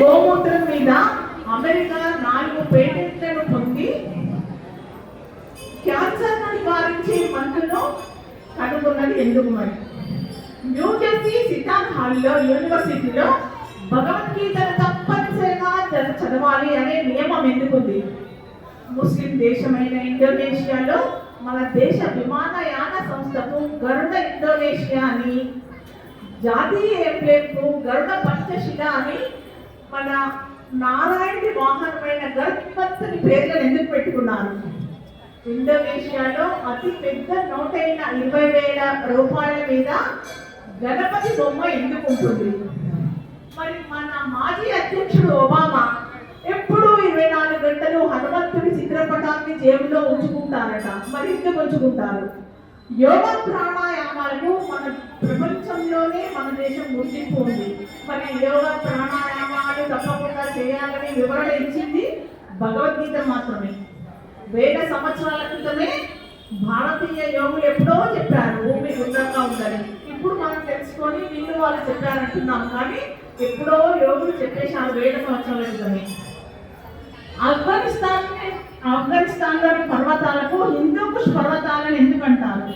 గోమూత్రం మీద అమెరికా నాలుగు పేటెంట్లను పొంది క్యాన్సర్ నివారించే పంటలో కనుగొన్నది ఎందుకు మరి? న్యూజెర్సీ సిటాన్ హాల్లో యూనివర్సిటీలో భగవద్గీతను తప్పనిసరిగా చదవాలి అనే నియమం ఎందుకుంది? ముస్లిం దేశమైన ఇండోనేషియాలో మన దేశ విమానయాన సంస్థకు గరుడ ఇండోనేషియా అని జాతీయ ఎంప్లేకు గరుడ పంచశిల అని మన నారాయణి వాహనమైన గరుత్మత్తుని పేర్లను ఎందుకు పెట్టుకున్నారు? ఇండోనేషియాలో అతి పెద్ద నోటైన ఇరవై వేల రూపాయల మీద గణపతి బొమ్మ ఎందుకు ఉంటుంది? మరి మన మాజీ అధ్యక్షుడు ఒబామా ఎప్పుడూ ఇరవై నాలుగు గంటలు హనుమంతుడి చిత్రపటాన్ని జేబులో ఉంచుకుంటారట. మరి ఎందుకు ఉంచుకుంటారు? యోగ ప్రాణాయామాలకు మన ప్రపంచంలోనే మన దేశం గుర్తింపు ఉంది మరి యోగ ప్రాణాయామాలు తప్పకుండా చేయాలని వివరణ ఇచ్చింది భగవద్గీత మాత్రమే. వేల సంవత్సరాల క్రితమే భారతీయ యోగులు ఎప్పుడో చెప్పారు భూమి గుండ్రంగా ఉందని. ఇప్పుడు మనం తెలుసుకొని వీళ్ళు వాళ్ళు చెప్పారంటున్నాం కానీ ఎప్పుడో యోగులు చెప్పేశారు వేల సంవత్సరాల క్రితమే. ఆఫ్ఘనిస్తాన్ ఆఫ్ఘనిస్తాన్లోని పర్వతాలకు హిందూ పర్వతాలను ఎందుకు అంటారు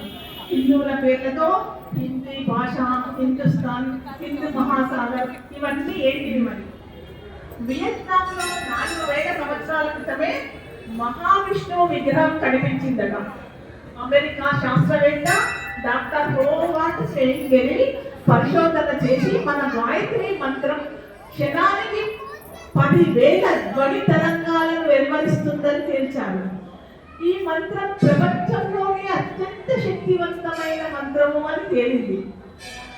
హిందువుల పేర్లతో హిందీ భాష హిందుస్థాన్ హిందూ మహాసాగర్ ఇవన్నీ ఏంటివి మరి? వియత్నాంలో నాలుగు వేల సంవత్సరాల క్రితమే మహావిష్ణువు విగ్రహం కనిపించిందట. అమెరికా శాస్త్రవేత్త డాక్టర్ హోవార్డ్ షెయింగెరి పరిశోధన చేసి మన గాయత్రి మంత్రం క్షణానికి పదివేల ధ్వని తరంగాలను వెలువరిస్తుందని తేల్చారు ఈ మంత్రం ప్రపంచంలోనే అత్యంత శక్తివంతమైన మంత్రము అని తేలింది.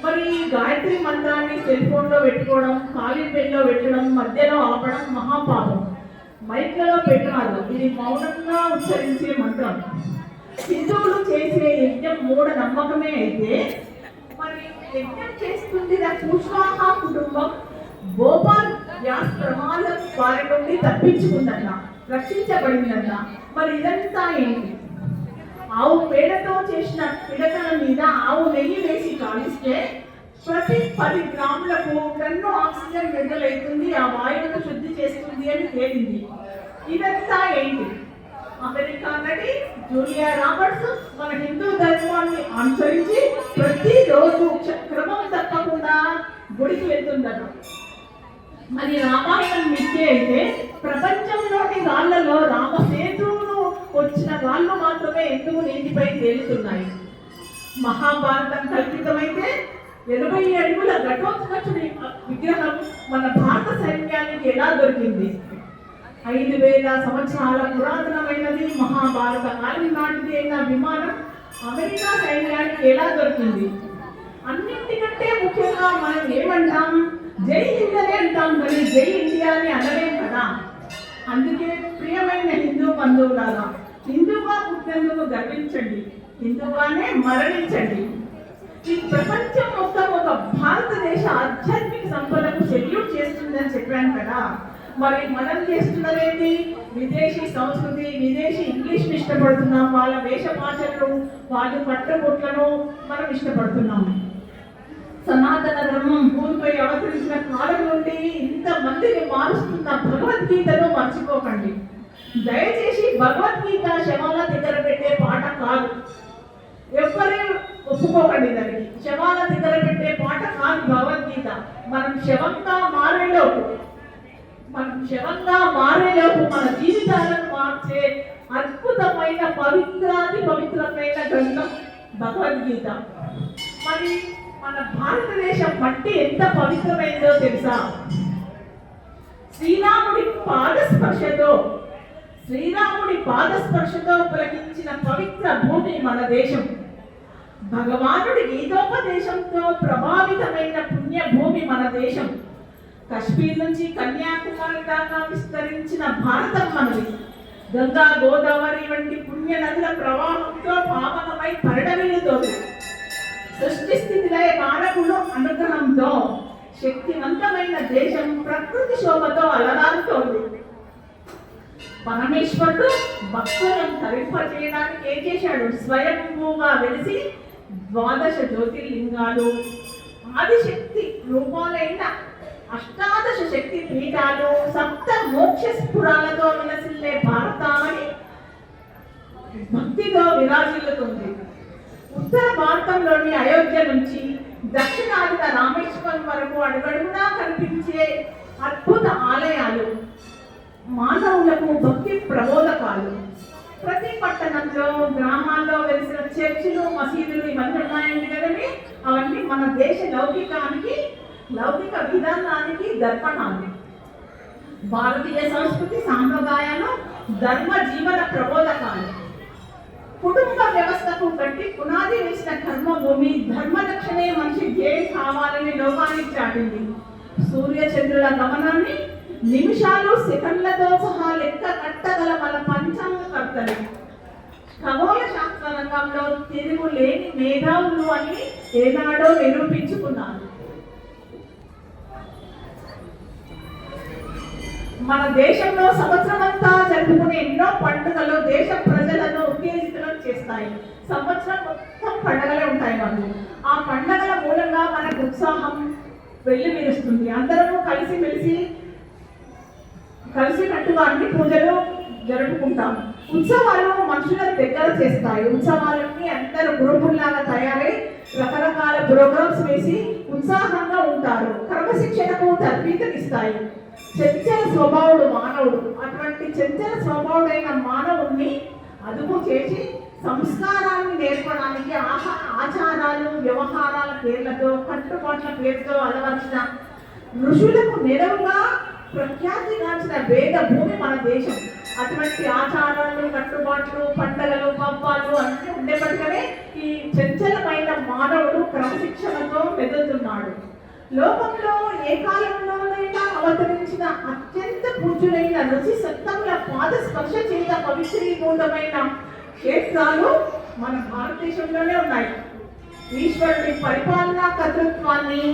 మరి ఈ గాయత్రి మంత్రాన్ని సెల్ఫోన్లో పెట్టుకోవడం ఖాళీ పెన్లో పెట్టడం మధ్యలో ఆపడం మహాపాపం. మైక్లలో పెట్టరాదు ఇది మౌనంగా ఉచ్చరించే మంత్రం. హిందువులు చేసే యజ్ఞం మూఢ నమ్మకమే అయితే మరి యజ్ఞం చేస్తుంది కుష్వాహ కుటుంబం. భోపాల్ గ్యాస్ ప్రమాదం వారి నుండి తప్పించుకుందట రక్షించబడిందట మరి ఇదంతా ఏంటి? ఆవు పేడతో చేసిన పిడకల మీద ఆవు నెయ్యి వేసి కాలిస్తే ప్రతి పది గ్రాములకు టన్ను ఆక్సిజన్ విడుదలవుతుంది ఆ వాయువును శుద్ధి చేస్తుంది అని తేలింది. ఇదంతా ఏంటి? అమెరికా నటి జూలియా రాబర్ట్స్ మన హిందూ ధర్మాన్ని అనుసరించి ప్రతిరోజు క్రమం తప్పకుండా గుడికి వెళ్తుందట. మరి రామాయణం మిథ్య అయితే ప్రపంచంలోని రాళ్ళలో రామసేతువును వచ్చిన రాళ్ళు మాత్రమే ఎందుకు నీటిపై తేలుతున్నాయి? మహాభారతం కల్పితమైతే ఎనభై అడుగుల ఘటోత్కచుడి విగ్రహం మన భారత సైన్యానికి ఎలా దొరికింది? ఐదు వేల సంవత్సరాల పురాతనమైనది మహాభారత కాలం నాటిది అయిన విమానం అమెరికా సైన్యానికి ఎలా దొరికింది? అన్నింటికంటే ముఖ్యంగా మనం ఏమంటాం? జై హిందనే జై ఇండియా అని అనలేం కదా? అందుకే ప్రియమైన హిందూ బంధువులారా హిందువుగా పుట్టినందుకు గర్వించండి హిందువుగానే మరణించండి. ఈ ప్రపంచం మొత్తం ఒక భారతదేశ ఆధ్యాత్మిక సంపదకు సెల్యూట్ చేస్తుందని చెప్పాను కదా. మరి మనం చేస్తున్నదేంటి? విదేశీ సంస్కృతి విదేశీ ఇంగ్లీష్ని ఇష్టపడుతున్నాం వాళ్ళ వేషభాషలను వాళ్ళ పట్టుబొట్లను మనం ఇష్టపడుతున్నాం. సనాతన ధర్మం భూమిపై అవతరించిన కాలం నుండి ఇంతమందిని మారుస్తున్న భగవద్గీతను మర్చిపోకండి. దయచేసి భగవద్గీత శవాల దగ్గర పెట్టే పాట కాదు. ఎవరే ఒప్పుకోకండి దానికి. శవాల దగ్గర పెట్టే పాట కాదు భగవద్గీత. మనం శవంగా మారేలోపు మనం శవంగా మారేలోపు మన జీవితాలను మార్చే అద్భుతమైన పవిత్రాది పవిత్రమైన గ్రంథం భగవద్గీత. మరి మన భారతదేశం మట్టి ఎంత పవిత్రమైందో తెలుసా? శ్రీరాముడి పాదస్పర్శతో శ్రీరాముడి పాదస్పర్శతో పులకించిన పవిత్ర భూమి మన దేశం. భగవానుడి గీతోపదేశంతో ప్రభావితమైన పుణ్య భూమి మన దేశం. కశ్మీర్ నుంచి కన్యాకుమారి దాకా విస్తరించిన భారతం మనది. గంగా గోదావరి వంటి పుణ్య నదుల ప్రవాహంతో పావనమై పరిడవిల్లుతోంది. సృష్టి స్థితిలయ కారకుడు అనుగ్రహంతో శక్తివంతమైన దేశం ప్రకృతి శోభతో అలరారుతోంది. పరమేశ్వరుడు భక్తులను తరింపజేయడానికి ఏం చేశాడు? స్వయంభూగా వెలిసి ద్వాదశ జ్యోతిర్లింగాలు ఆదిశక్తి రూపాలైన అష్టాదశ శక్తి పీఠాలు సప్త మోక్ష స్ఫురాలతో విలసిల్లే భారతామని భక్తితో విరాజిల్లుతుంది. ఉత్తర భారతంలోని అయోధ్య నుంచి దక్షిణాదిన రామేశ్వరం వరకు అడుగడుగునా కనిపించే అద్భుత ఆలయాలు మానవులకు భక్తి ప్రబోధకాలు. ప్రతి పట్టణంలో గ్రామాల్లో వెలిసిన చర్చిలు మసీదులు ఇవన్నీ ఉన్నాయండి కదండి? అవన్నీ మన దేశ లౌకికానికి లౌకిక విధానానికి దర్పణాలు. భారతీయ సంస్కృతి సాంప్రదాయాలు ధర్మ జీవన ప్రబోధకాలు. వ్యవస్థకు కట్టి పునాది వేసిన కర్మభూమి ధర్మరక్షణే మనిషి ధ్యేయం కావాలని లోకానికి చాటింది. సూర్యచంద్రుల గమనాన్ని నిమిషాలు సెకండ్లతో సహా లెక్క కట్టగల మన పంచాంగ కర్తలు ఖగోళ శాస్త్ర రంగంలో తిరుగు లేని మేధావులు అని ఏనాడో నిరూపించుకున్నారు. మన దేశంలో సంవత్సరం అంతా జరుపుకునే ఎన్నో పండుగలు దేశ ప్రజలను ఉత్తేజితులను చేస్తాయి. సంవత్సరం మొత్తం పండుగలే ఉంటాయి మాకు. ఆ పండగల మూలంగా మనకు ఉత్సాహం వెళ్ళి విరుస్తుంది అందరము కలిసి మెలిసి కలిసి అన్ని పూజలు జరుపుకుంటాం. ఉత్సవాలు మనుషులను దగ్గర చేస్తాయి. ఉత్సవాలన్నీ అందరూ గ్రూపుల్లాగా తయారై రకరకాల ప్రోగ్రామ్స్ వేసి ఉత్సాహంగా ఉంటారు. క్రమశిక్షణకు తద్బీతనిస్తాయి చంచల స్వభావుడు మానవుడు. అటువంటి చంచల స్వభావుడైన మానవుణ్ణి అదుపు చేసి సంస్కారాన్ని నేర్పడానికి ఆహా ఆచారాలు వ్యవహారాల పేర్లతో కట్టుబాట్ల పేరుతో అలవర్చిన ఋషులకు నెరవుగా ప్రఖ్యాతిగాంచిన వేద భూమి మన దేశం. అటువంటి ఆచారాలు కట్టుబాట్లు పండగలు పబ్బాలు అన్నీ ఉండేపటికనే ఈ చంచలమైన మానవుడు క్రమశిక్షణతో మెదులుతున్నాడు. లోకంలో ఏ కాలంలోనైనా అవతరించిన అత్యంత పూజ్యులైన రుచి సత్తముల పాద స్పర్శ చేత పవిత్రీభూతమైన క్షేత్రాలు మన భారతదేశంలోనే ఉన్నాయి. ఈశ్వరుడి పరిపాలనా కర్తృత్వాన్ని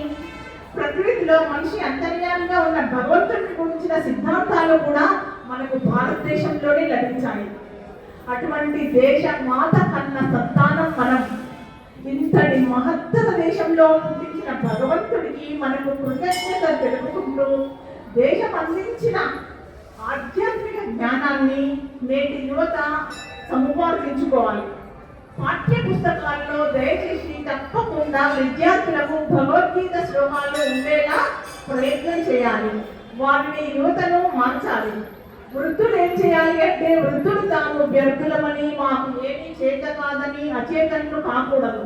ప్రకృతిలో మనిషి అంతర్యాలుగా ఉన్న భగవంతుడిని గురించిన సిద్ధాంతాలు కూడా మనకు భారతదేశంలోనే లభించాలి అటువంటి దేశ మాత కన్న సంతానం మనం ఇంతటి మహత్తర దేశంలో పుట్టించిన భగవంతుడికి మనకు కృతజ్ఞత తెలుపుకుంటూ దేశం అందించిన ఆధ్యాత్మిక జ్ఞానాన్ని నేటి యువత సముపార్జించుకోవాలి. పాఠ్య పుస్తకాల్లో దయచేసి తప్పకుండా విద్యార్థులకు భగవద్గీత శ్లోకాలు ఉండేలా ప్రయత్నం చేయాలి. వారిని యువతను మార్చాలి. వృద్ధుడు ఏం చేయాలి అంటే వృద్ధుడు తాము వ్యర్థులమని మాకు ఏమీ చేత కాదని అచేతనులు కాకూడదు.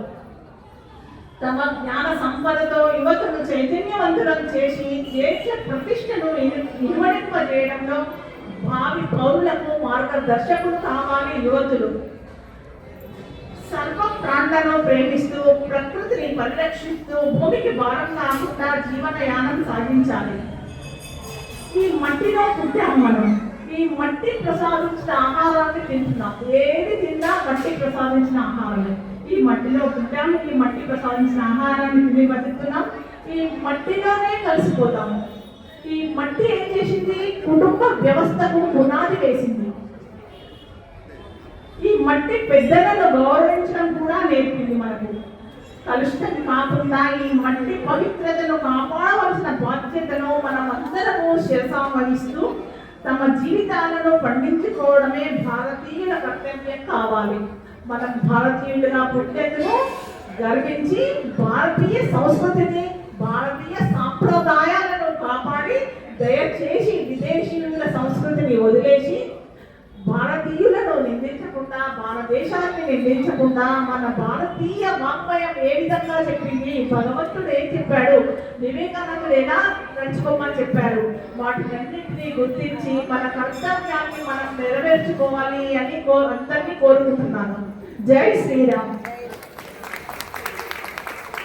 తమ జ్ఞాన సంపదతో యువతను చైతన్యవంతులను చేసి దేశ ప్రతిష్టను చేయడంలో భావి పౌరులకు మార్గదర్శకులు కావాలి యువతులు సర్వ ప్రాంతాలను ప్రేమిస్తూ ప్రకృతిని పరిరక్షిస్తూ భూమికి భారం కాకుండా జీవనయానం సాగించాలి. ఈ మట్టిలో పుట్టాము మనం. ఈ మట్టి ప్రసాదించిన ఆహారాన్ని తింటున్నాం ఏది తిన్నా మట్టి ప్రసాదించిన ఆహారమే ఈ మట్టిలో పుట్టాము ఈ మట్టి ప్రసాదించిన ఆహారాన్ని తిని బతుకుతున్నాం. ఈ మట్టిలోనే కలిసిపోతాము. ఈ మట్టి ఏం చేసింది? కుటుంబ వ్యవస్థకు పునాది వేసింది. ఈ మట్టి పెద్దలను గౌరవించడం కూడా నేర్పింది మనకు. కలుషితం కాకుండా ఈ మట్టి పవిత్రతను కాపాడవలసిన బాధ్యతను మనం అందరము శిరసాం వహిస్తూ తమ జీవితాలను పండించుకోవడమే భారతీయుల కర్తవ్యం కావాలి. మనం భారతీయులుగా పుట్టేందుకు గర్వించి భారతీయ సంస్కృతిని భారతీయ సాంప్రదాయాలను కాపాడి దయచేసి విదేశీయుల సంస్కృతిని వదిలేసి భారతీయుల నిందించకుండా దేశాన్ని నిందించకుండా మన భారతీయ వాంగ్మయం ఏ విధంగా చెప్పింది? భగవంతుడు ఏం చెప్పాడు? వివేకానందుడు ఎలా నడుచుకోమని చెప్పారు వాటినన్నింటినీ గుర్తించి మన కర్తవ్యాన్ని మనం నెరవేర్చుకోవాలి అని కో అందరినీ కోరుకుంటున్నాను. జై శ్రీరామ్.